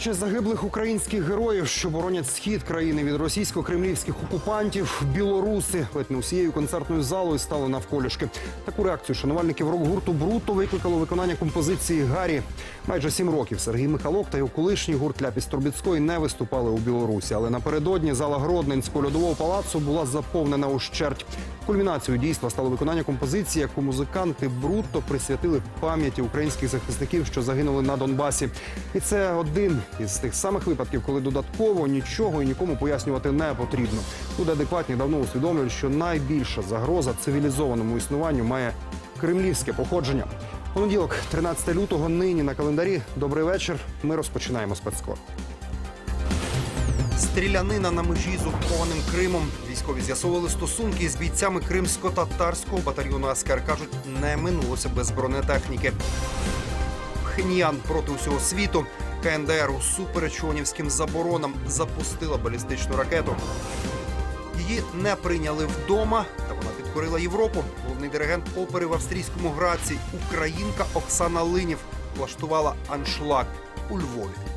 честь загиблих українських героїв, що боронять схід країни від російсько-кремлівських окупантів, білоруси ледь не усією концертною залою стали навколішки. Таку реакцію шанувальників рок-гурту Бруто викликало виконання композиції Гарі. Майже сім років Сергій Михалок та його колишній гурт Ляпіс Трубіцької не виступали у Білорусі. Але напередодні зала Гродненського льодового палацу була заповнена ущерть. Кульмінацією дійства стало виконання композиції, яку музиканти Бруто присвятили пам'яті українських захисників, що загинули на Донбасі. І це один із тих самих випадків, коли додатково нічого і нікому пояснювати не потрібно. Люди адекватні давно усвідомлюють, що найбільша загроза цивілізованому існуванню має кремлівське походження. Понеділок, 13 лютого, нині на календарі. Добрий вечір. Ми розпочинаємо спецкор. Стрілянина на межі з окупованим Кримом. Військові з'ясовували стосунки з бійцями кримсько-татарського батальйону Аскер. кажуть, не минулося без бронетехніки. Пхеньян проти усього світу. КНДР усупереч ООНівським заборонам запустила балістичну ракету. Її не прийняли вдома, та вона підкорила Європу. Головний диригент опери в австрійському Граці, українка Оксана Линів, влаштувала аншлаг у Львові.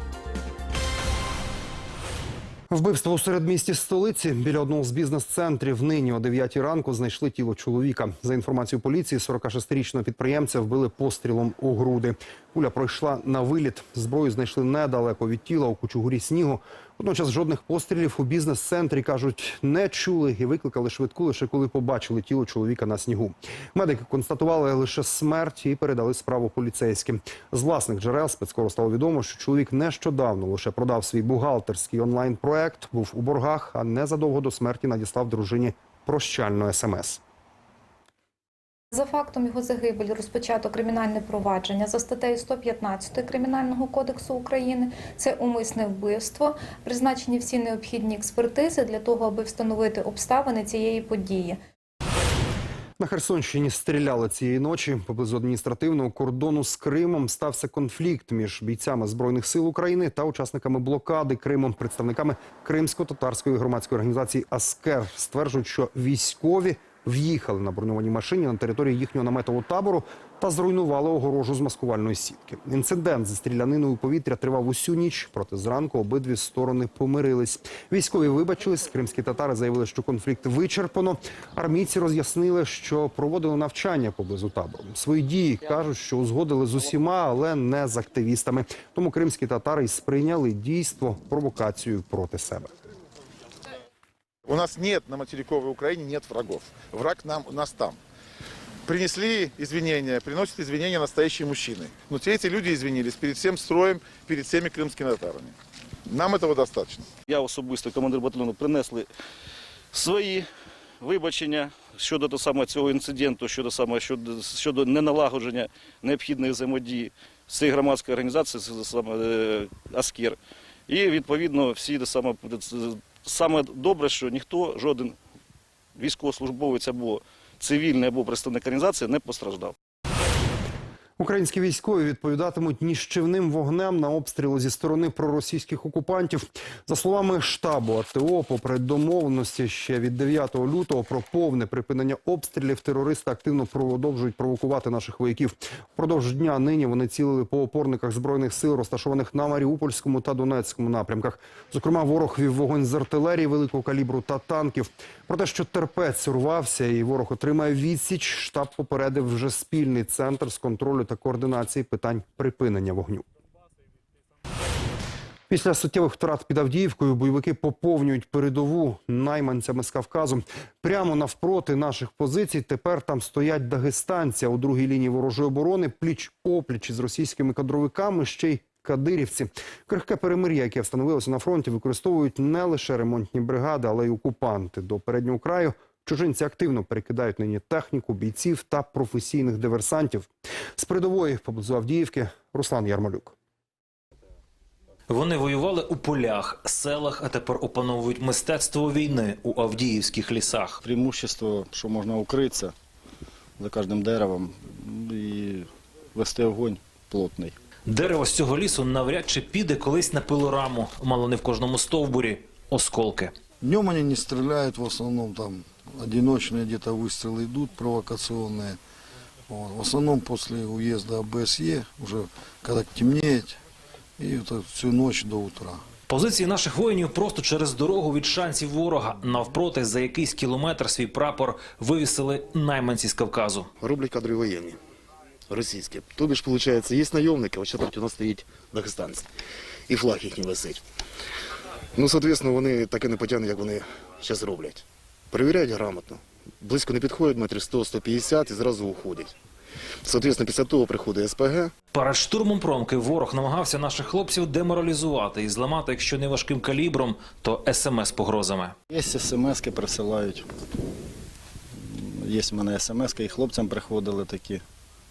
Вбивство у середмісті столиці біля одного з бізнес-центрів нині о 9 ранку знайшли тіло чоловіка. За інформацією поліції, 46-річного підприємця вбили пострілом у груди. Куля пройшла на виліт. Зброю знайшли недалеко від тіла у кучугурі снігу. Водночас жодних пострілів у бізнес-центрі кажуть не чули і викликали швидку лише коли побачили тіло чоловіка на снігу. Медики констатували лише смерть і передали справу поліцейським. З власних джерел спецкоро стало відомо, що чоловік нещодавно лише продав свій бухгалтерський онлайн-проект, був у боргах, а незадовго до смерті надіслав дружині прощальну смс. За фактом його загибелі розпочато кримінальне провадження за статтею 115 Кримінального кодексу України. Це умисне вбивство. Призначені всі необхідні експертизи для того, аби встановити обставини цієї події. На Херсонщині стріляли цієї ночі. Поблизу адміністративного кордону з Кримом стався конфлікт між бійцями збройних сил України та учасниками блокади Кримом. Представниками кримсько-татарської громадської організації Аскер стверджують, що військові в'їхали на броньованій машині на території їхнього наметового табору та зруйнували огорожу з маскувальної сітки. Інцидент зі стріляниною повітря тривав усю ніч. Проте зранку обидві сторони помирились. Військові вибачились. Кримські татари заявили, що конфлікт вичерпано. Армійці роз'яснили, що проводили навчання поблизу табору. Свої дії кажуть, що узгодили з усіма, але не з активістами. Тому кримські татари й сприйняли дійство провокацією проти себе. У нас нет на материковой Украине нет врагов. Враг нам, у нас там. Принесли извинения, приносят извинения настоящие мужчины. Но те эти люди извинились перед всем строем, перед всеми крымскими татарами. Нам этого достаточно. Я особисто, командир батальйону, принесли свої вибачення щодо того саме цього інциденту, щодо саме щодо, щодо неналагодження необхідної взаємодії з цією громадською організацією, з- саме е, Аскір. І відповідно всі те саме, саме добре, що ніхто, жоден військовослужбовець або цивільний, або представник організації не постраждав. Українські військові відповідатимуть ніщівним вогнем на обстріли зі сторони проросійських окупантів. За словами штабу АТО, попри домовленості ще від 9 лютого про повне припинення обстрілів, терористи активно продовжують провокувати наших вояків. Впродовж дня нині вони цілили по опорниках збройних сил, розташованих на Маріупольському та Донецькому напрямках. Зокрема, ворог вів вогонь з артилерії великого калібру та танків. Про те, що терпець урвався і ворог отримає відсіч, штаб попередив вже спільний центр з контролю та координації питань припинення вогню. Після суттєвих втрат під Авдіївкою бойовики поповнюють передову найманцями з Кавказу. Прямо навпроти наших позицій тепер там стоять дагестанці. А у другій лінії ворожої оборони пліч опліч із російськими кадровиками ще й кадирівці. Крихке перемир'я, яке встановилося на фронті, використовують не лише ремонтні бригади, але й окупанти. До переднього краю чужинці активно перекидають нині техніку, бійців та професійних диверсантів. З передової поблизу Авдіївки Руслан Ярмолюк. Вони воювали у полях, селах, а тепер опановують мистецтво війни у Авдіївських лісах. преимущество, що можна укритися за кожним деревом і вести огонь плотний. Дерево з цього лісу навряд чи піде колись на пилораму, мало не в кожному стовбурі осколки. Днем они не стреляют, в основном там одиночные где-то выстрелы идут провокационные. Вот. В основном после уезда ОБСЕ, уже когда темнеет, И вот так всю ночь до утра. Позиції наших воїнів просто через дорогу від шансів ворога. Навпроти за якийсь кілометр свій прапор вивісили найманці з Кавказу. роблять кадрові воєнні. Російські. Тобі ж, виходить, є найомники, а ще там у нас стоїть дагестанці. І флаг їхній висить. Ну, соответственно, вони так і не потягнуть, як вони зараз роблять. Перевіряють грамотно. Близько не підходять, метрів 100-150 і зразу уходять. Соответственно, після того приходить СПГ, Перед штурмом промки ворог намагався наших хлопців деморалізувати і зламати, якщо не важким калібром, то смс погрозами. Є смс-ки присилають. Є в мене смс-ки, і хлопцям приходили такі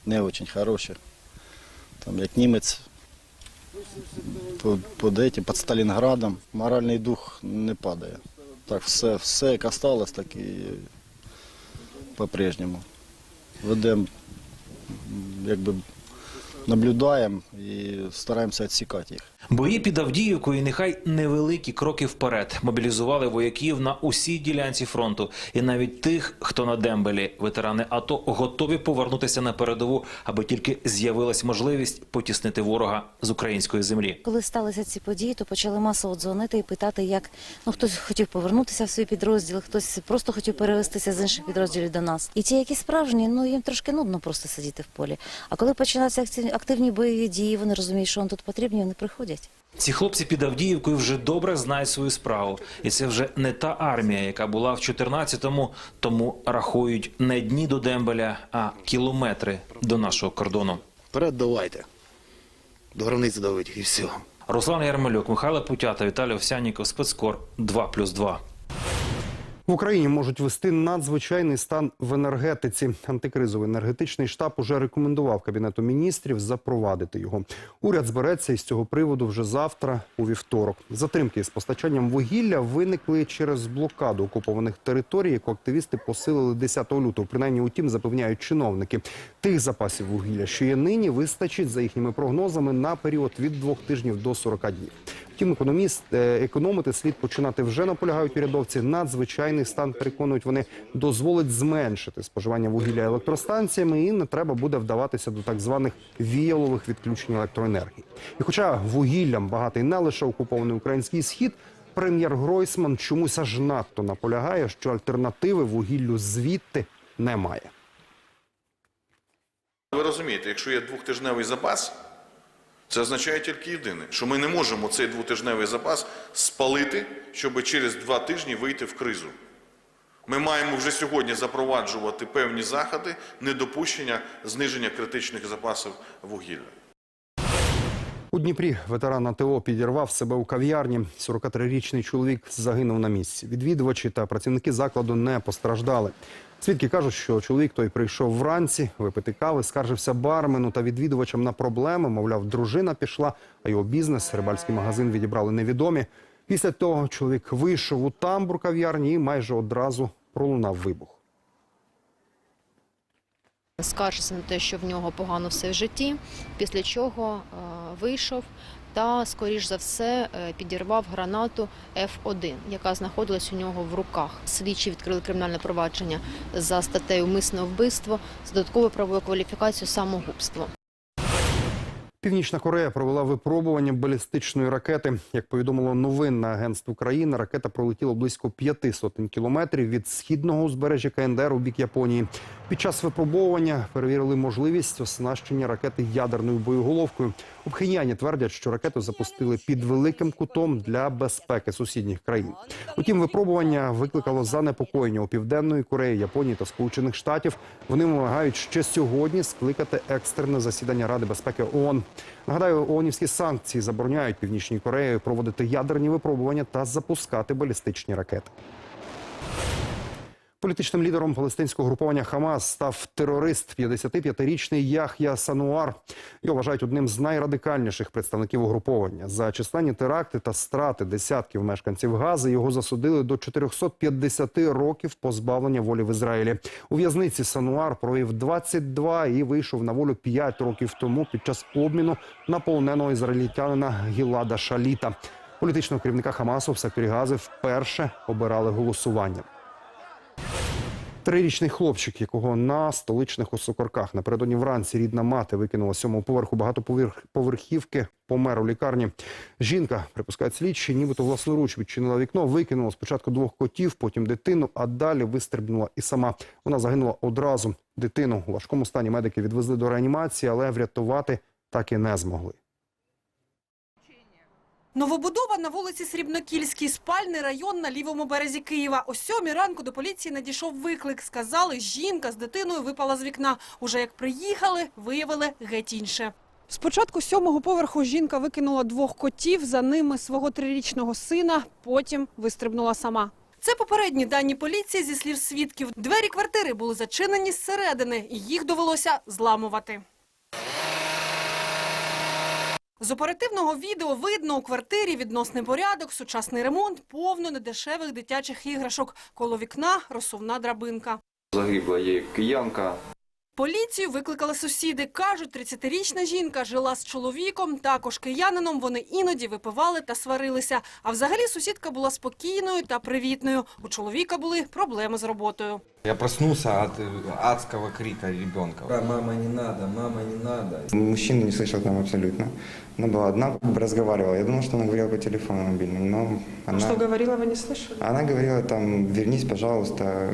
не дуже хороші. Там як німець по, по деті, під Сталінградом. Моральний дух не падає. Так, все, все як осталось, так і по-прежньому. Ведемо, якби наблюдаємо і стараємося відсікати їх. Бої під Авдіївкою, нехай невеликі кроки вперед, мобілізували вояків на усій ділянці фронту, і навіть тих, хто на дембелі, ветерани АТО готові повернутися на передову, аби тільки з'явилась можливість потіснити ворога з української землі. Коли сталися ці події, то почали масово дзвонити і питати, як ну хтось хотів повернутися в свій підрозділ, хтось просто хотів перевестися з інших підрозділів до нас. І ті, які справжні, ну їм трошки нудно просто сидіти в полі. А коли починаються активні, бойові дії, вони розуміють, що вони тут потрібні, вони приходять. Ці хлопці під Авдіївкою вже добре знають свою справу, і це вже не та армія, яка була в 14-му, тому рахують не дні до дембеля, а кілометри до нашого кордону. вперед давайте. До границі давить і все. Руслан Ярмолюк, Михайло Путята, Віталій Овсяніков, спецкор 2+,2. В Україні можуть ввести надзвичайний стан в енергетиці. Антикризовий енергетичний штаб уже рекомендував кабінету міністрів запровадити його. Уряд збереться із цього приводу вже завтра, у вівторок. Затримки з постачанням вугілля виникли через блокаду окупованих територій, яку активісти посилили 10 лютого. Принаймні, утім, запевняють чиновники. Тих запасів вугілля, що є нині, вистачить за їхніми прогнозами на період від двох тижнів до 40 днів. Втім, економіст е, економити слід починати вже наполягають урядовці. Надзвичайний стан переконують вони дозволить зменшити споживання вугілля електростанціями, і не треба буде вдаватися до так званих віялових відключень електроенергії. І хоча вугіллям багатий не лише окупований український схід. Прем'єр Гройсман чомусь аж надто наполягає, що альтернативи вугіллю звідти немає. Ви розумієте, якщо є двохтижневий запас, це означає тільки єдине, що ми не можемо цей двотижневий запас спалити, щоб через два тижні вийти в кризу. Ми маємо вже сьогодні запроваджувати певні заходи недопущення зниження критичних запасів вугілля. У Дніпрі ветеран АТО підірвав себе у кав'ярні. 43-річний чоловік загинув на місці. Відвідувачі та працівники закладу не постраждали. Свідки кажуть, що чоловік той прийшов вранці випити кави, скаржився бармену та відвідувачам на проблеми. Мовляв, дружина пішла, а його бізнес, рибальський магазин відібрали невідомі. Після того чоловік вийшов у тамбур кав'ярні і майже одразу пролунав вибух. скаржився на те, що в нього погано все в житті, після чого е, вийшов та, скоріш за все, е, підірвав гранату F1, яка знаходилась у нього в руках. Слідчі відкрили кримінальне провадження за статтею «Умисне вбивство з додатковою правовою кваліфікацією самогубство. Північна Корея провела випробування балістичної ракети. Як повідомило новинне агентство країни, ракета пролетіла близько п'яти сотень кілометрів від східного узбережжя КНДР у бік Японії. Під час випробовування перевірили можливість оснащення ракети ядерною боєголовкою. У Пхеньяні твердять, що ракету запустили під великим кутом для безпеки сусідніх країн. Утім, випробування викликало занепокоєння у південної Кореї, Японії та Сполучених Штатів. Вони вимагають ще сьогодні скликати екстрене засідання Ради безпеки ООН. Нагадаю, ООНівські санкції забороняють північній Кореї проводити ядерні випробування та запускати балістичні ракети. Політичним лідером палестинського групування Хамас став терорист 55-річний Яхя Сануар. Його вважають одним з найрадикальніших представників угруповання. За численні теракти та страти десятків мешканців Гази його засудили до 450 років позбавлення волі в Ізраїлі. У в'язниці Сануар провів 22 і вийшов на волю 5 років тому під час обміну на полоненого ізраїльтянина Гілада Шаліта. Політичного керівника Хамасу в секторі Гази вперше обирали голосуванням. Трирічний хлопчик, якого на столичних осокорках напередодні вранці рідна мати викинула сьомого поверху багатоповерхівки, помер у лікарні. Жінка, припускають слідчі, нібито власноруч відчинила вікно, викинула спочатку двох котів, потім дитину, а далі вистрибнула і сама. Вона загинула одразу. Дитину у важкому стані медики відвезли до реанімації, але врятувати так і не змогли. Новобудова на вулиці Срібнокільській, спальний район на лівому березі Києва. О сьомій ранку до поліції надійшов виклик. Сказали, жінка з дитиною випала з вікна. Уже як приїхали, виявили геть інше. Спочатку сьомого поверху жінка викинула двох котів, за ними свого трирічного сина, потім вистрибнула сама. Це попередні дані поліції зі слів свідків. Двері квартири були зачинені зсередини, і їх довелося зламувати. З оперативного відео видно у квартирі відносний порядок, сучасний ремонт, повно недешевих дитячих іграшок. Коло вікна розсувна драбинка. Загибла є киянка. Поліцію викликали сусіди. Кажуть, 30-річна жінка жила з чоловіком, також киянином. Вони іноді випивали та сварилися. А взагалі сусідка була спокійною та привітною. У чоловіка були проблеми з роботою. Я проснулся от э, адского крика ребенка. Мама не надо, мама не надо. Мужчина не слышал там абсолютно. Она была одна, разговаривала. Я думал, что она говорила по телефону мобильному, но она... говорила, ви не слышали? Она говорила там, вернись, пожалуйста,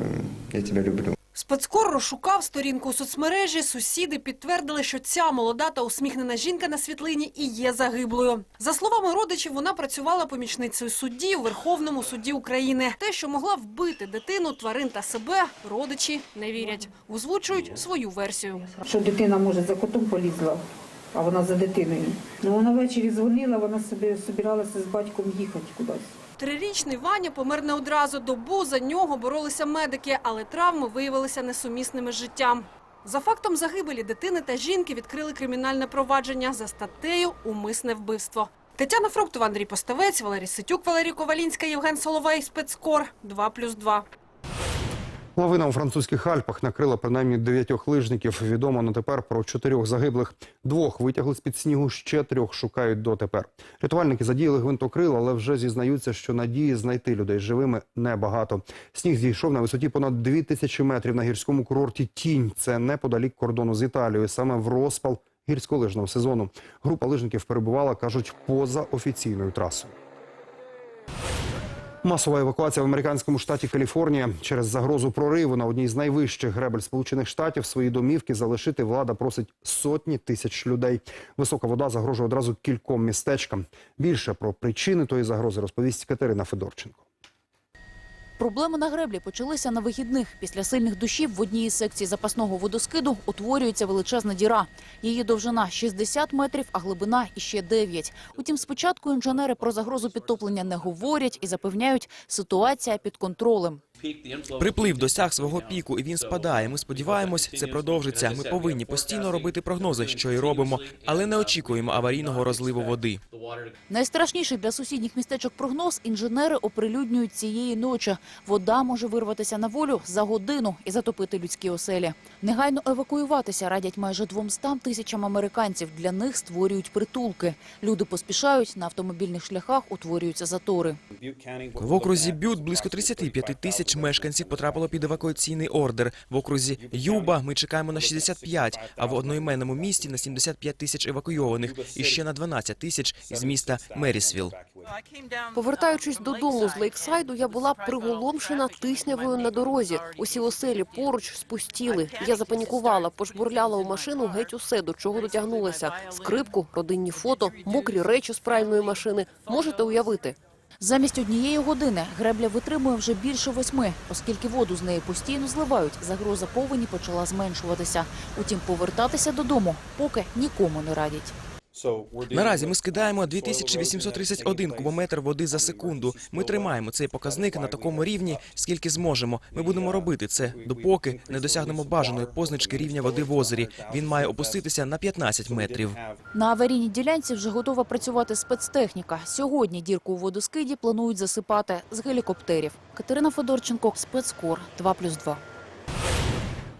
я тебя люблю. Спецкор розшукав сторінку у соцмережі. Сусіди підтвердили, що ця молода та усміхнена жінка на світлині і є загиблою. За словами родичів, вона працювала помічницею судді у Верховному суді України. Те, що могла вбити дитину, тварин та себе, родичі не вірять. Озвучують свою версію. що дитина може за котом полізла, а вона за дитиною. Ну вона ввечері дзвонила, вона собі збиралася з батьком їхати кудись. Трирічний Ваня помер не одразу. Добу за нього боролися медики, але травми виявилися несумісними з життям. За фактом загибелі дитини та жінки відкрили кримінальне провадження за статтею «Умисне вбивство». Тетяна Фруктова, Андрій Поставець, Валерій Ситюк, Валерій Ковалінська, Євген Соловей, Спецкор 2+,2. Лавина у французьких Альпах накрила принаймні дев'ятьох лижників. Відомо на тепер про чотирьох загиблих. Двох витягли з-під снігу, ще трьох шукають дотепер. Рятувальники задіяли гвинтокрил, але вже зізнаються, що надії знайти людей живими небагато. Сніг зійшов на висоті понад дві тисячі метрів на гірському курорті Тінь. Це неподалік кордону з Італією, саме в розпал гірськолижного сезону. Група лижників перебувала, кажуть, поза офіційною трасою. Масова евакуація в американському штаті Каліфорнія через загрозу прориву на одній з найвищих гребель Сполучених Штатів свої домівки залишити влада просить сотні тисяч людей. Висока вода загрожує одразу кільком містечкам. Більше про причини тої загрози розповість Катерина Федорченко. Проблеми на греблі почалися на вихідних. Після сильних дощів в одній із секцій запасного водоскиду утворюється величезна діра. Її довжина 60 метрів, а глибина іще 9. Утім, спочатку інженери про загрозу підтоплення не говорять і запевняють, ситуація під контролем. Приплив досяг свого піку, і він спадає. Ми сподіваємось, це продовжиться. Ми повинні постійно робити прогнози, що і робимо, але не очікуємо аварійного розливу води. Найстрашніший для сусідніх містечок прогноз інженери оприлюднюють цієї ночі. Вода може вирватися на волю за годину і затопити людські оселі. Негайно евакуюватися радять майже 200 тисячам американців. Для них створюють притулки. Люди поспішають, на автомобільних шляхах утворюються затори. В окрузі Бют близько 35 тисяч мешканців потрапило під евакуаційний ордер. В окрузі Юба ми чекаємо на 65, а в одноіменному місті на 75 тисяч евакуйованих і ще на 12 тисяч із міста Мерісвіл. Повертаючись додому з Лейксайду, я була приголомшена тиснявою на дорозі. Усі оселі поруч спустіли. Я запанікувала, пожбурляла у машину геть усе, до чого дотягнулася. Скрипку, родинні фото, мокрі речі з пральної машини. Можете уявити? Замість однієї години гребля витримує вже більше восьми, оскільки воду з неї постійно зливають. Загроза повені почала зменшуватися. Утім, повертатися додому поки нікому не радять. Наразі ми скидаємо 2831 кубометр води за секунду. Ми тримаємо цей показник на такому рівні, скільки зможемо. Ми будемо робити це, допоки не досягнемо бажаної позначки рівня води в озері. Він має опуститися на 15 метрів. На аварійній ділянці вже готова працювати спецтехніка. Сьогодні дірку у водоскиді планують засипати з гелікоптерів. Катерина Федорченко, спецкор 2+,2.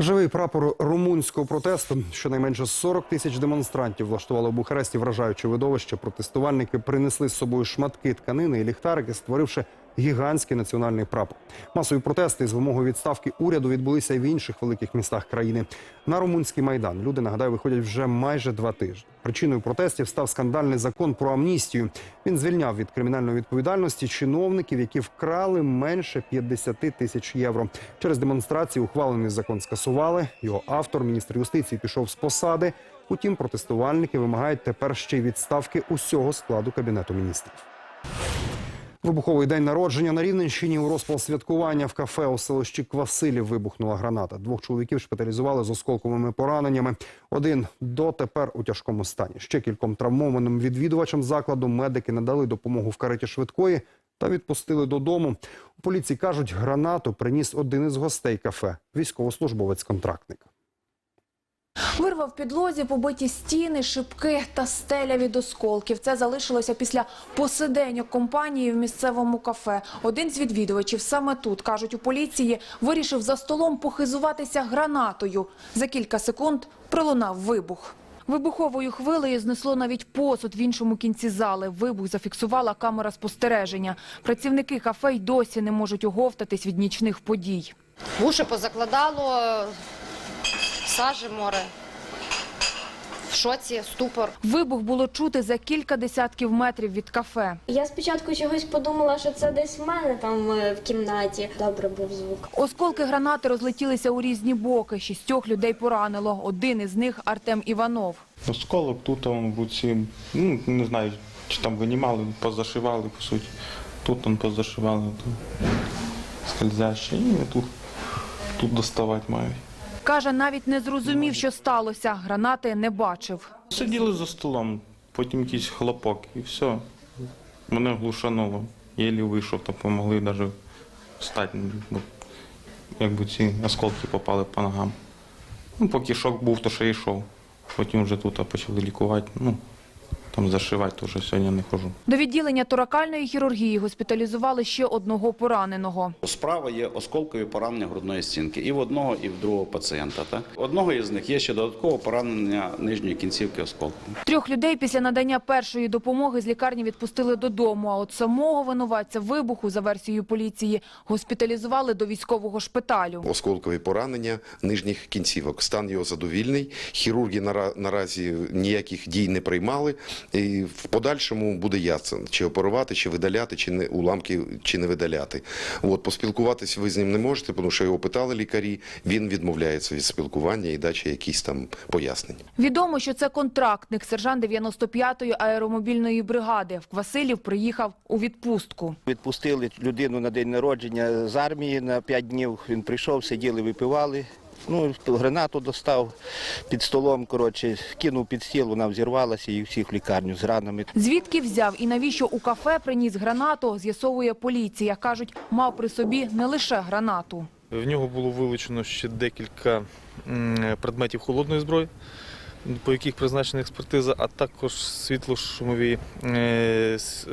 Живий прапор румунського протесту. Щонайменше 40 тисяч демонстрантів влаштували у Бухаресті вражаюче видовище. Протестувальники принесли з собою шматки тканини і ліхтарики, створивши гігантський національний прапор. Масові протести з вимогою відставки уряду відбулися і в інших великих містах країни. На румунський майдан люди нагадаю виходять вже майже два тижні. Причиною протестів став скандальний закон про амністію. Він звільняв від кримінальної відповідальності чиновників, які вкрали менше 50 тисяч євро. Через демонстрації ухвалений закон скасували. Його автор, міністр юстиції, пішов з посади. Утім, протестувальники вимагають тепер ще й відставки усього складу кабінету міністрів. Вибуховий день народження на Рівненщині у розпал святкування в кафе у селищі Квасилів вибухнула граната. Двох чоловіків шпиталізували з осколковими пораненнями. Один дотепер у тяжкому стані. Ще кільком травмованим відвідувачам закладу медики надали допомогу в кареті швидкої та відпустили додому. У поліції кажуть, гранату приніс один із гостей кафе – військовослужбовець-контрактник. Вирва в підлозі, побиті стіни, шибки та стеля від осколків. Це залишилося після посиденьок компанії в місцевому кафе. Один з відвідувачів саме тут, кажуть у поліції, вирішив за столом похизуватися гранатою. За кілька секунд пролунав вибух. Вибуховою хвилею знесло навіть посуд в іншому кінці зали. Вибух зафіксувала камера спостереження. Працівники кафе й досі не можуть оговтатись від нічних подій. Вуші позакладало, сажі море. В шоці, ступор. Вибух було чути за кілька десятків метрів від кафе. Я спочатку чогось подумала, що це десь в мене там е, в кімнаті. Добре був звук. Осколки гранати розлетілися у різні боки. Шістьох людей поранило. Один із них Артем Іванов. Осколок тут там в ну не знаю, чи там винімали, позашивали, по суті. Тут там позашивали, тут скользяще. І тут, тут доставати мають. Каже, навіть не зрозумів, що сталося. Гранати не бачив. Сиділи за столом, потім якийсь хлопок і все. Мене глушануло. Єлі вийшов, то допомогли навіть встати, бо якби ці осколки попали по ногам. Ну, поки шок був, то ще йшов. Потім вже тут почали лікувати. Ну, там зашивати, то вже сьогодні не хожу. До відділення торакальної хірургії госпіталізували ще одного пораненого. Справа є осколкові поранення грудної стінки і в одного, і в другого пацієнта. Так? Одного із них є ще додаткове поранення нижньої кінцівки осколком. Трьох людей після надання першої допомоги з лікарні відпустили додому. А от самого винуватця вибуху, за версією поліції, госпіталізували до військового шпиталю. Осколкові поранення нижніх кінцівок. Стан його задовільний. Хірурги нара- наразі ніяких дій не приймали. І в подальшому буде ясно, чи оперувати, чи видаляти, чи не уламки, чи не видаляти. От поспілкуватись ви з ним не можете, тому що його питали лікарі. Він відмовляється від спілкування і дачі якісь там пояснення. Відомо, що це контрактник, сержант 95-ї аеромобільної бригади. В Квасилів приїхав у відпустку. Відпустили людину на день народження з армії на 5 днів. Він прийшов, сиділи, випивали. Ну, гранату достав під столом, коротше, кинув під стіл, вона взірвалася і всіх в лікарню з ранами. Звідки взяв і навіщо у кафе приніс гранату, з'ясовує поліція. Кажуть, мав при собі не лише гранату. В нього було вилучено ще декілька предметів холодної зброї, по яких призначена експертиза, а також світлошумові е, с-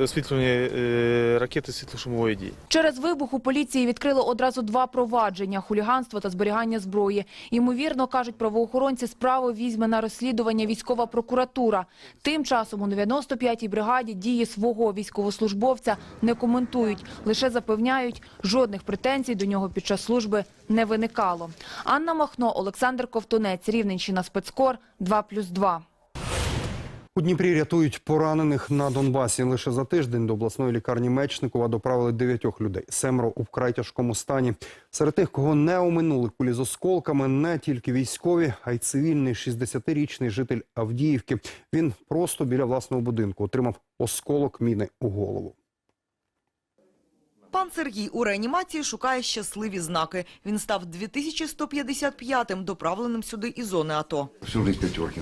е, ракети світлошумової дії. Через вибух у поліції відкрили одразу два провадження – хуліганство та зберігання зброї. Ймовірно, кажуть правоохоронці, справу візьме на розслідування військова прокуратура. Тим часом у 95-й бригаді дії свого військовослужбовця не коментують. Лише запевняють, жодних претензій до нього під час служби не виникало. Анна Махно, Олександр Ковтунець, Рівненщина, Спецкор, 2+,2. У Дніпрі рятують поранених на Донбасі. Лише за тиждень до обласної лікарні Мечникова доправили дев'ятьох людей. Семеро у вкрай тяжкому стані. Серед тих, кого не оминули кулі з осколками, не тільки військові, а й цивільний 60-річний житель Авдіївки. Він просто біля власного будинку отримав осколок міни у голову. Пан Сергій у реанімації шукає щасливі знаки. Він став 2155-м доправленим сюди із зони АТО. Всю жизнь пятерки.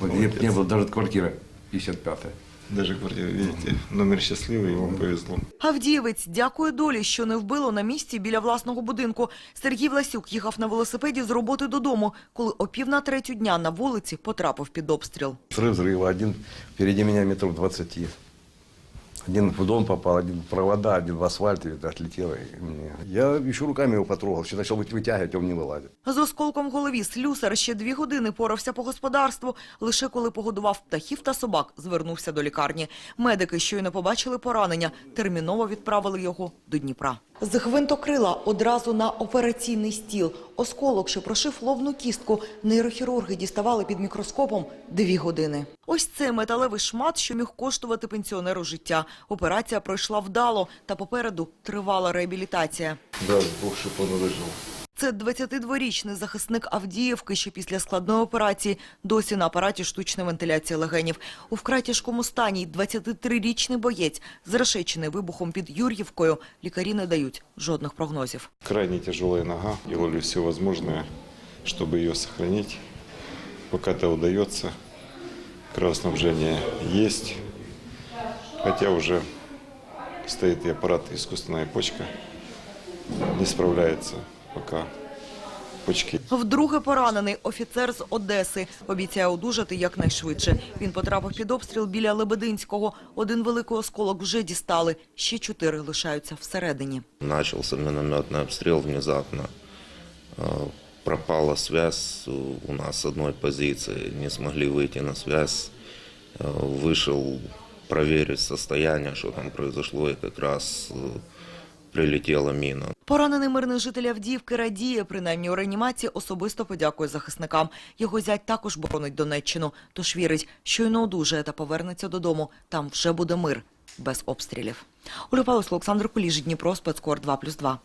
Вот не, не было даже квартира 55-я. Даже квартира, видите, номер щасливий, вам повезло. Авдієвець дякує долі, що не вбило на місці біля власного будинку. Сергій Власюк їхав на велосипеді з роботи додому, коли о пів на третю дня на вулиці потрапив під обстріл. Три взрыва, один впереди меня метров 20. Один в дом попал, один в провода, один в асфальт, и это отлетело. И мне... Я еще руками его потрогал, все начал быть вытягивать, он не вылазит. З осколком в голові слюсар ще дві години порався по господарству. Лише коли погодував птахів та собак, звернувся до лікарні. Медики щойно побачили поранення, терміново відправили його до Дніпра. З гвинтокрила одразу на операційний стіл. Осколок, що прошив ловну кістку, нейрохірурги діставали під мікроскопом дві години. Ось це металевий шмат, що міг коштувати пенсіонеру життя. Операція пройшла вдало, та попереду тривала реабілітація. Да, Бог що выжил. Це 22-річний захисник Авдіївки, що після складної операції досі на апараті штучної вентиляції легенів. У вкрай тяжкому стані 23-річний боєць, зрешечений вибухом під Юр'ївкою. Лікарі не дають жодних прогнозів. Крайне тяжелая нога. Делали все возможное, чтобы ее сохранить. Пока это удается. Кровоснабжение есть. Хотя уже стоит и аппарат, искусственная почка. Не справляется пока почки. Вдруге поранений офіцер з Одеси. Обіцяє одужати якнайшвидше. Він потрапив під обстріл біля Лебединського. Один великий осколок вже дістали. Ще чотири лишаються всередині. Начался минометный обстрел внезапно. Э, Пропала связь у нас с одной позиции. Не смогли выйти на связь. Э, Вышел проверить состояние, что там произошло, и как раз э, прилетела мина. Поранений мирний житель Авдіївки радіє, принаймні у реанімації особисто подякує захисникам. Його зять також боронить Донеччину, тож вірить, щойно одужає та повернеться додому. Там вже буде мир, без обстрілів. Оля Павловська, Олександр Куліж, Дніпро, спецкор 2+,2.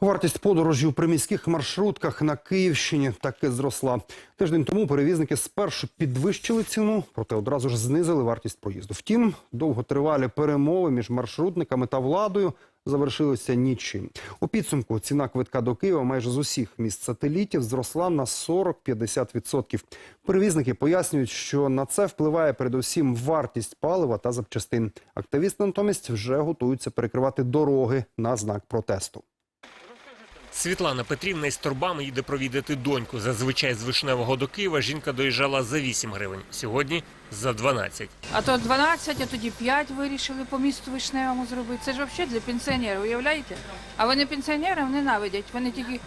Вартість подорожі у приміських маршрутках на Київщині таки зросла. Тиждень тому перевізники спершу підвищили ціну, проте одразу ж знизили вартість проїзду. Втім, довготривалі перемови між маршрутниками та владою завершилися нічим. У підсумку ціна квитка до Києва майже з усіх міст сателітів зросла на 40-50%. Перевізники пояснюють, що на це впливає передусім вартість палива та запчастин. Активісти натомість вже готуються перекривати дороги на знак протесту. Світлана Петрівна із торбами їде провідати доньку. Зазвичай з Вишневого до Києва жінка доїжджала за 8 гривень. Сьогодні за 12. А то 12, а тоді 5 вирішили по місту Вишневому зробити. Це ж взагалі для пенсіонерів, уявляєте? А вони пенсіонерів ненавидять. Вони тільки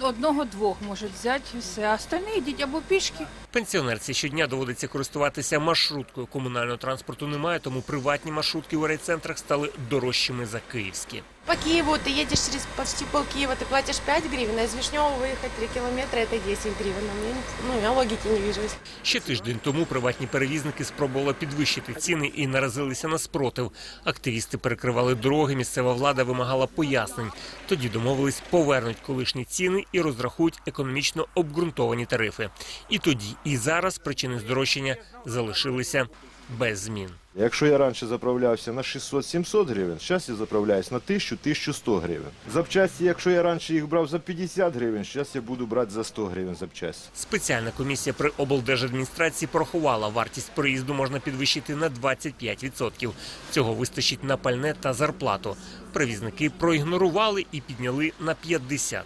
одного-двох можуть взяти і все. А остальні йдіть або пішки. Пенсіонерці щодня доводиться користуватися маршруткою. Комунального транспорту немає, тому приватні маршрутки в райцентрах стали дорожчими за київські. По Киеву ты едешь через почти пол Киева, ты платишь 5 гривен, а из Вишневого выехать 3 километра это 10 гривен. А мне, ну, я логики не вижу. Ще тиждень тому приватні перевізники спробували підвищити ціни і наразилися на спротив. Активісти перекривали дороги, місцева влада вимагала пояснень. Тоді домовились повернуть колишні ціни і розрахують економічно обґрунтовані тарифи. І тоді, і зараз причини здорожчання залишилися без змін. Якщо я раніше заправлявся на 600-700 гривень, зараз я заправляюсь на 1000-1100 гривень. Запчасті, якщо я раніше їх брав за 50 гривень, зараз я буду брати за 100 гривень запчасті. Спеціальна комісія при облдержадміністрації порахувала, вартість проїзду можна підвищити на 25%. Цього вистачить на пальне та зарплату Перевізники проігнорували і підняли на 50%.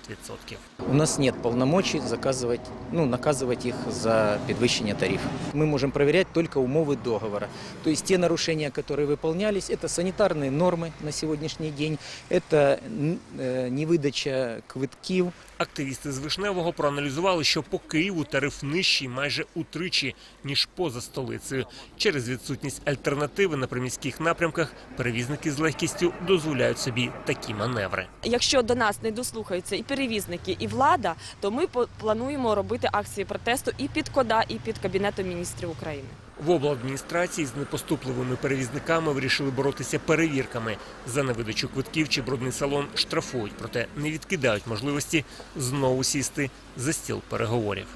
У нас нет полномочий заказывать, ну, наказывать их за подвищение тарифа. Мы можем проверять только умовы договора. То есть те нарушения, которые выполнялись, это санитарные нормы на сегодняшний день, это н- э, невыдача квитків, Активісти з Вишневого проаналізували, що по Києву тариф нижчий майже утричі, ніж поза столицею. Через відсутність альтернативи на приміських напрямках перевізники з легкістю дозволяють собі такі маневри. Якщо до нас не дослухаються і перевізники, і влада, то ми плануємо робити акції протесту і під КОДА, і під Кабінетом міністрів України. В обладміністрації з непоступливими перевізниками вирішили боротися перевірками. За невидачу квитків чи брудний салон штрафують, проте не відкидають можливості знову сісти за стіл переговорів.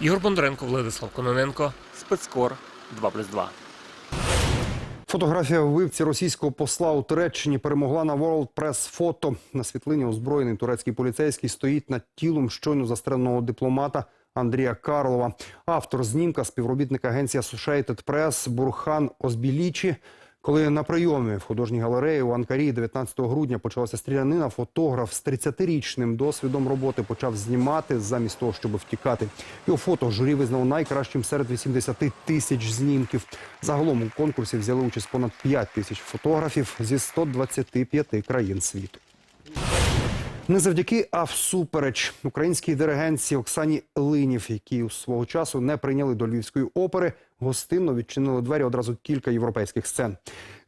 Ігор Бондаренко, Владислав Кононенко, спецкор 2+,2. Фотографія вбивці російського посла у Туреччині перемогла на World Press Photo. На світлині озброєний турецький поліцейський стоїть над тілом щойно застреленого дипломата Андрія Карлова. Автор знімка співробітник агенції Associated Press Бурхан Озбілічі. Коли на прийомі в художній галереї у Анкарі 19 грудня почалася стрілянина, фотограф з 30-річним досвідом роботи почав знімати замість того, щоб втікати. Його фото журі визнало найкращим серед 80 тисяч знімків. Загалом у конкурсі взяли участь понад 5 тисяч фотографів зі 125 країн світу. Не завдяки, а всупереч українській диригентці Оксані Линів, які у свого часу не прийняли до львівської опери, гостинно відчинили двері одразу кілька європейських сцен.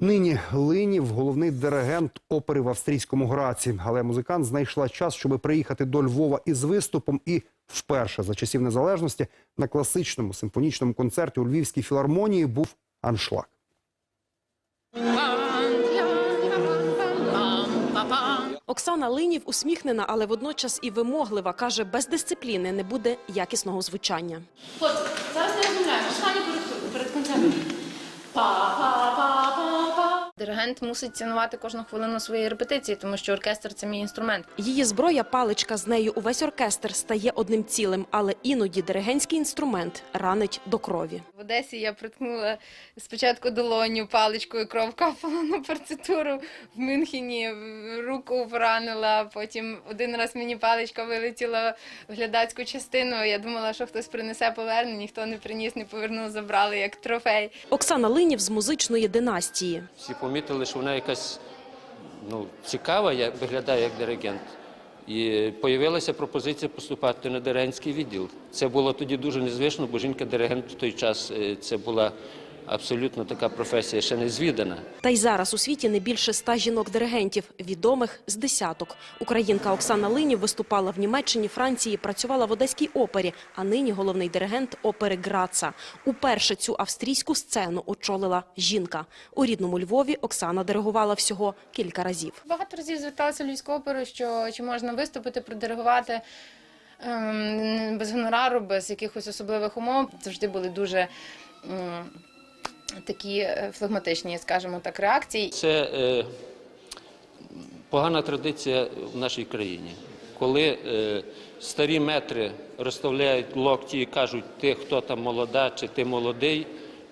Нині Линів головний диригент опери в австрійському Граці. Але музикант знайшла час, щоб приїхати до Львова із виступом. І вперше за часів незалежності на класичному симфонічному концерті у Львівській філармонії був аншлаг. Оксана Линів усміхнена, але водночас і вимоглива. Каже, без дисципліни не буде якісного звучання. От, зараз не розмовляємо. Останній перед, концертом. Па-па-па-па-па. Диригент мусить цінувати кожну хвилину своєї репетиції, тому що оркестр це мій інструмент. Її зброя, паличка з нею увесь оркестр стає одним цілим, але іноді диригентський інструмент ранить до крові. В Одесі я приткнула спочатку долоню паличкою, кров капала на партитуру. В Мюнхені руку поранила. Потім один раз мені паличка вилетіла в глядацьку частину. Я думала, що хтось принесе поверне, ніхто не приніс, не повернув, забрали як трофей. Оксана Линів з музичної династії. Всі помітили, що вона якась ну, цікава, як, виглядає як диригент. І з'явилася пропозиція поступати на диригентський відділ. Це було тоді дуже незвично, бо жінка-диригент в той час е, це була абсолютно така професія, ще не звідана. Та й зараз у світі не більше ста жінок-диригентів, відомих з десяток. Українка Оксана Линів виступала в Німеччині, Франції, працювала в Одеській опері, а нині головний диригент опери Граца. Уперше цю австрійську сцену очолила жінка. У рідному Львові Оксана диригувала всього кілька разів. Багато разів зверталася в Львівську оперу, що чи можна виступити, продиригувати ем, без гонорару, без якихось особливих умов. Завжди були дуже такі е, флегматичні, скажімо так, реакції. Це е, погана традиція в нашій країні. Коли е, старі метри розставляють локті і кажуть, ти хто там молода чи ти молодий,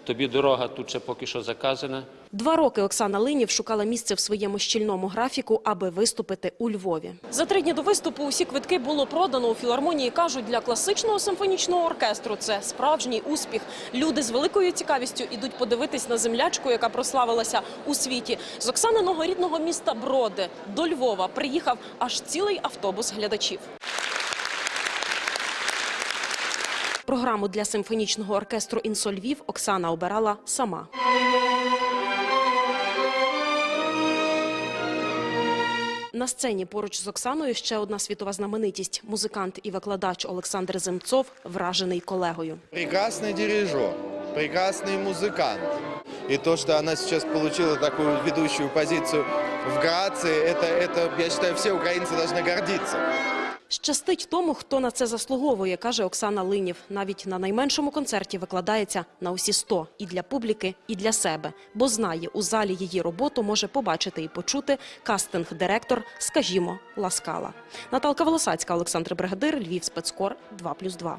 тобі дорога тут ще поки що заказана. Два роки Оксана Линів шукала місце в своєму щільному графіку, аби виступити у Львові. За три дні до виступу усі квитки було продано у філармонії. кажуть, для класичного симфонічного оркестру це справжній успіх. Люди з великою цікавістю ідуть подивитись на землячку, яка прославилася у світі. З Оксаниного рідного міста Броди до Львова приїхав аж цілий автобус глядачів. Програму для симфонічного оркестру «Інсо Львів» Оксана обирала сама. На сцені поруч з Оксаною ще одна світова знаменитість – музикант і викладач Олександр Земцов, вражений колегою. Прекрасный дирижер, прекрасный музыкант. И то, что она сейчас получила такую ведущую позицию в Грации, это, это, я считаю, все украинцы должны гордиться. Щастить тому, хто на це заслуговує, каже Оксана Линів. Навіть на найменшому концерті викладається на усі 100 – і для публіки, і для себе. Бо знає, у залі її роботу може побачити і почути кастинг-директор, скажімо, Ласкала. Наталка Волосацька, Олександр Бригадир, Львів, спецкор, 2+,2.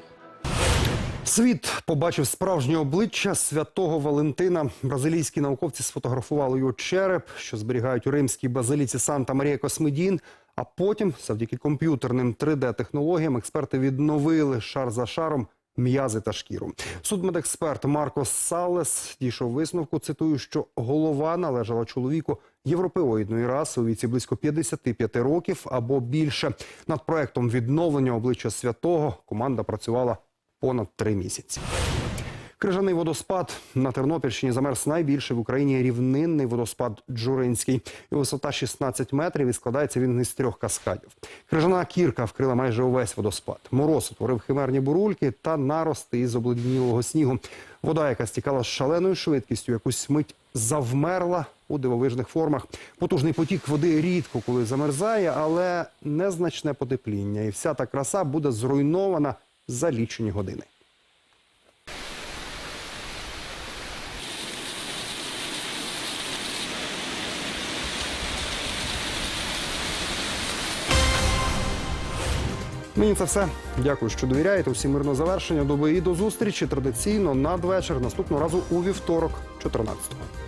Світ побачив справжнє обличчя святого Валентина. Бразилійські науковці сфотографували його череп, що зберігають у римській базиліці Санта Марія Космедін. А потім, завдяки комп'ютерним 3D-технологіям, експерти відновили шар за шаром м'язи та шкіру. Судмедексперт Марко Салес дійшов висновку. Цитую, що голова належала чоловіку європеоїдної раси у віці близько 55 років або більше. Над проектом відновлення обличчя святого команда працювала понад три місяці. Крижаний водоспад на Тернопільщині замерз найбільший в Україні рівнинний водоспад Джуринський. Його висота 16 метрів і складається він із трьох каскадів. Крижана кірка вкрила майже увесь водоспад. Мороз утворив химерні бурульки та нарости із обледенілого снігу. Вода, яка стікала з шаленою швидкістю, якусь мить завмерла у дивовижних формах. Потужний потік води рідко коли замерзає, але незначне потепління. І вся та краса буде зруйнована за лічені години. Мені це все. Дякую, що довіряєте. Усі мирного завершення доби і до зустрічі традиційно надвечір наступного разу у вівторок, 14-го.